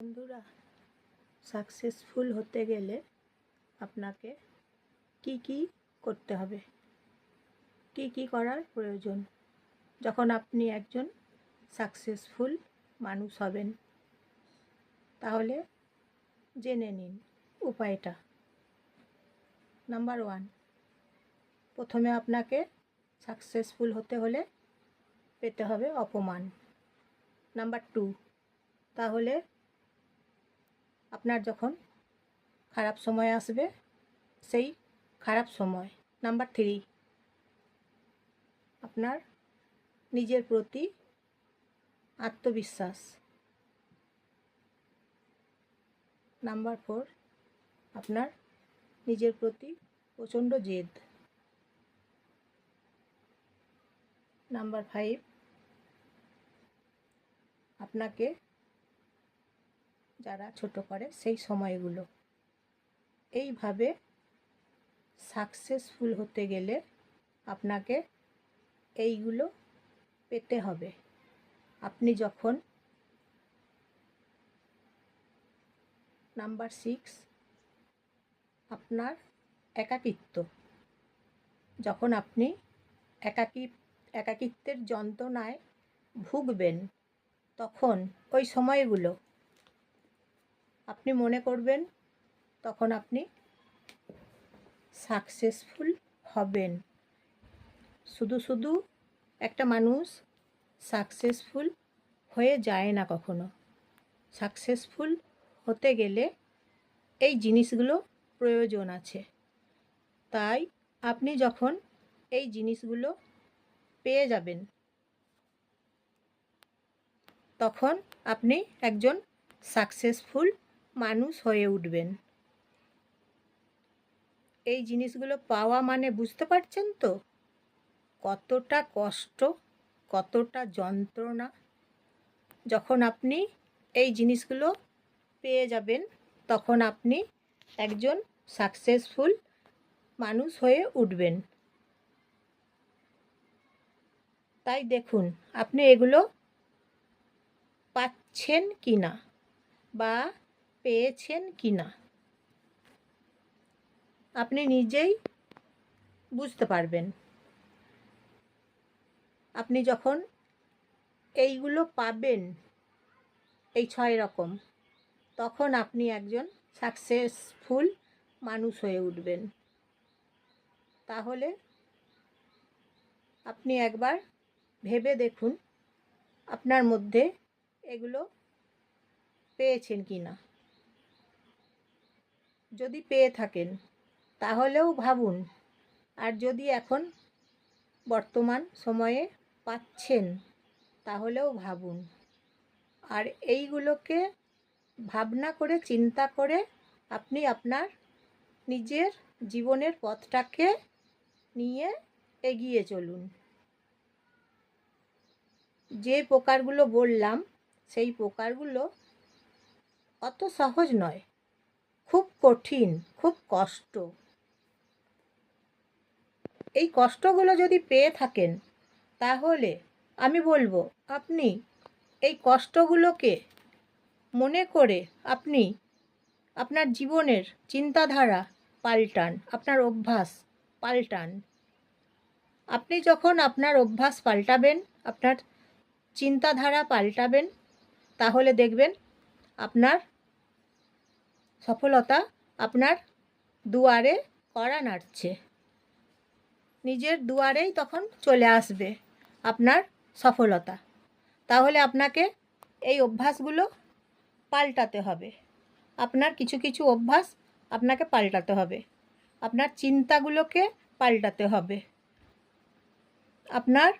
বন্ধুরা সাকসেসফুল হতে গেলে আপনাকে কি কি করতে হবে? কি কি করার প্রয়োজন? যখন আপনি একজন সাকসেসফুল মানুষ হবেন, তাহলে জেনে নিন উপায়টা। নাম্বার ওয়ান প্রথমে আপনাকে সাকসেসফুল হতে হলে পেতে হবে অপমান। নাম্বার টু তাহলে আপনার যখন খারাপ সময় আসবে, সেই খারাপ সময়। নাম্বার থ্রি, আপনার নিজের প্রতি আত্মবিশ্বাস। নাম্বার ফোর, আপনার নিজের প্রতি প্রচণ্ড জেদ। নাম্বার ফাইভ, আপনাকে যারা ছোট করে সেই সময়গুলো। এইভাবে সাকসেসফুল হতে গেলে আপনাকে এইগুলো পেতে হবে। আপনি যখন নাম্বার সিক্স আপনার একাকিত্ব, যখন আপনি একাকী, একাকিত্বের যন্ত্রণায় ভুগবেন, তখন ওই সময়গুলো আপনি মনে করবেন, তখন আপনি সাকসেসফুল হবেন। শুধু শুধু একটা মানুষ সাকসেসফুল হয়ে যায় না কখনো। সাকসেসফুল হতে গেলে এই জিনিসগুলো প্রয়োজন আছে। তাই আপনি যখন এই জিনিসগুলো পেয়ে যাবেন, তখন আপনি একজন সাকসেসফুল মানুষ হয়ে উঠবেন। এই জিনিসগুলো পাওয়া মানে বুঝতে পারছেন তো? কতটা কষ্ট, কতটা যন্ত্রণা যখন আপনি এই জিনিসগুলো পেয়ে যাবেন, তখন আপনি একজন সাকসেসফুল মানুষ হয়ে উঠবেন। তাই দেখুন, আপনি এগুলো পাচ্ছেন কি না বা পেয়েছেন কি না? আপনি নিজেই বুঝতে পারবেন। আপনি যখন এইগুলো পাবেন, এই ছয় রকম, তখন আপনি একজন সাকসেসফুল মানুষ হয়ে উঠবেন। তাহলে আপনি একবার ভেবে দেখুন, আপনার মধ্যে এগুলো পেয়েছেন কি না। যদি পেয়ে থাকেন, তাহলেও ভাবুন। আর যদি এখন বর্তমান সময়ে পাচ্ছেন, তাহলেও ভাবুন। আর এইগুলোকে ভাবনা করে, চিন্তা করে আপনি আপনার নিজের জীবনের পথটাকে নিয়ে এগিয়ে চলুন। যে প্রকারগুলো বললাম, সেই প্রকারগুলো অত সহজ নয়। খুব কঠিন, খুব কষ্ট। এই কষ্টগুলো যদি পেয়ে থাকেন, তাহলে আমি বলব, আপনি এই কষ্টগুলোকে মনে করে আপনি আপনার জীবনের চিন্তাধারা পাল্টান, আপনার অভ্যাস পাল্টান। আপনি যখন আপনার অভ্যাস পাল্টাবেন, আপনার চিন্তাধারা পাল্টাবেন, তাহলে দেখবেন আপনার সফলতা আপনার দুয়ারে কড়া নাড়ছে। নিজের দুয়ারেই তখন চলে আসবে আপনার সফলতা। তাহলে আপনাকে এই অভ্যাসগুলো পাল্টাতে হবে। আপনার কিছু কিছু অভ্যাস আপনাকে পাল্টাতে হবে। আপনার চিন্তাগুলোকে পাল্টাতে হবে। আপনার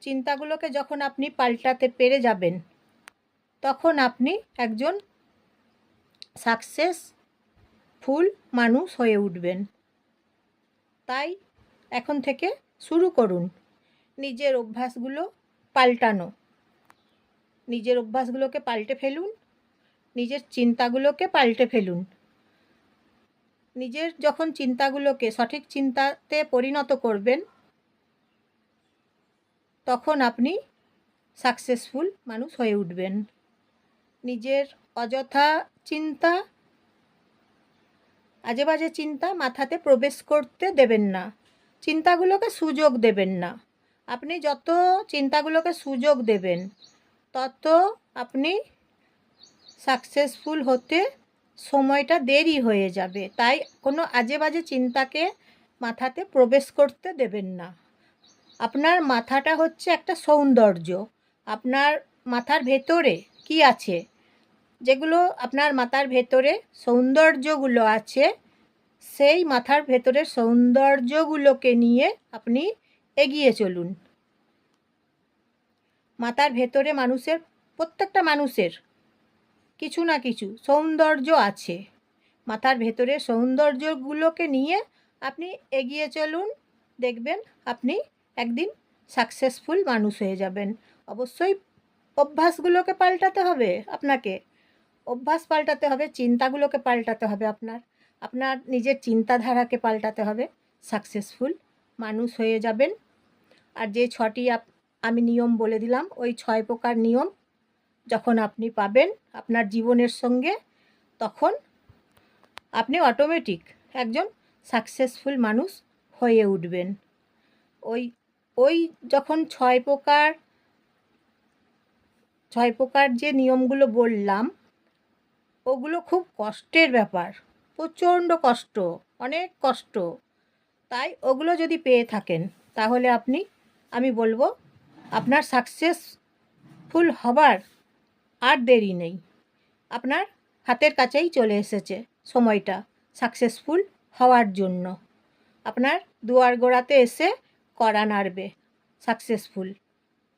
চিন্তাগুলোকে যখন আপনি পাল্টাতে পেরে যাবেন, তখন আপনি একজন সাকসেস ফুল মানুষ হয়ে উঠবেন। তাই এখন থেকে শুরু করুন। নিজের অভ্যাসগুলো পাল্টানো। নিজের অভ্যাসগুলোকে পাল্টে ফেলুন। নিজের চিন্তাগুলোকে পাল্টে ফেলুন। নিজের যখন চিন্তাগুলোকে সঠিক চিন্তাতে পরিণত করবেন, তখন আপনি সাকসেসফুল মানুষ হয়ে উঠবেন। নিজের অযথা চিন্তা আজে বাজে চিন্তা মাথাতে প্রবেশ করতে দেবেন না। চিন্তাগুলোকে সুযোগ দেবেন না। আপনি যত চিন্তাগুলোকে সুযোগ দেবেন, তত আপনি সাকসেসফুল হতে সময়টা দেরি হয়ে যাবে। তাই কোনো আজে বাজে চিন্তাকে মাথাতে প্রবেশ করতে দেবেন না। আপনার মাথাটা হচ্ছে একটা সৌন্দর্য। আপনার মাথার ভেতরে কি আছে? যেগুলো আপনার মাথার ভেতরে সৌন্দর্যগুলো আছে, সেই মাথার ভেতরের সৌন্দর্যগুলোকে নিয়ে আপনি এগিয়ে চলুন। মাথার ভেতরে মানুষের, প্রত্যেকটা মানুষের কিছু না কিছু সৌন্দর্য আছে। মাথার ভেতরে সৌন্দর্যগুলোকে নিয়ে আপনি এগিয়ে চলুন, দেখবেন আপনি একদিন সাকসেসফুল মানুষ হয়ে যাবেন। অবশ্যই অভ্যাসগুলোকে পাল্টাতে হবে আপনাকে। অভ্যাস পাল্টাতে হবে, চিন্তাগুলোকে পাল্টাতে হবে আপনার। আপনার নিজের চিন্তাধারাকে পাল্টাতে হবে। সাকসেসফুল মানুষ হয়ে যাবেন। আর যে ছটি আমি নিয়ম বলে দিলাম, ওই ছয় প্রকার নিয়ম যখন আপনি পাবেন আপনার জীবনের সঙ্গে, তখন আপনি অটোমেটিক একজন সাকসেসফুল মানুষ হয়ে উঠবেন। ওই ওই যখন ছয় প্রকার ছয় প্রকার যে নিয়মগুলো বললাম ওগুলো খুব কষ্টের ব্যাপার। প্রচণ্ড কষ্ট, অনেক কষ্ট। তাই ওগুলো যদি পেয়ে থাকেন, তাহলে আপনি, আমি বলব, আপনার সাকসেসফুল হবার আর দেরি নেই। আপনার হাতের কাছেই চলে এসেছে সময়টা সাকসেসফুল হওয়ার জন্য। আপনার দুয়ার গোড়াতে এসে কড়া নাড়বে সাকসেসফুল।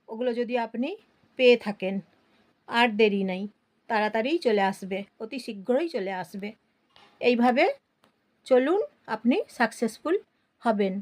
ওগুলো যদি আপনি পেয়ে থাকেন, আর দেরি নেই। তাড়াতাড়িই চলে আসবে অতি শীঘ্রই চলে আসবে। এইভাবে চলুন আপনি সাকসেসফুল হবেন।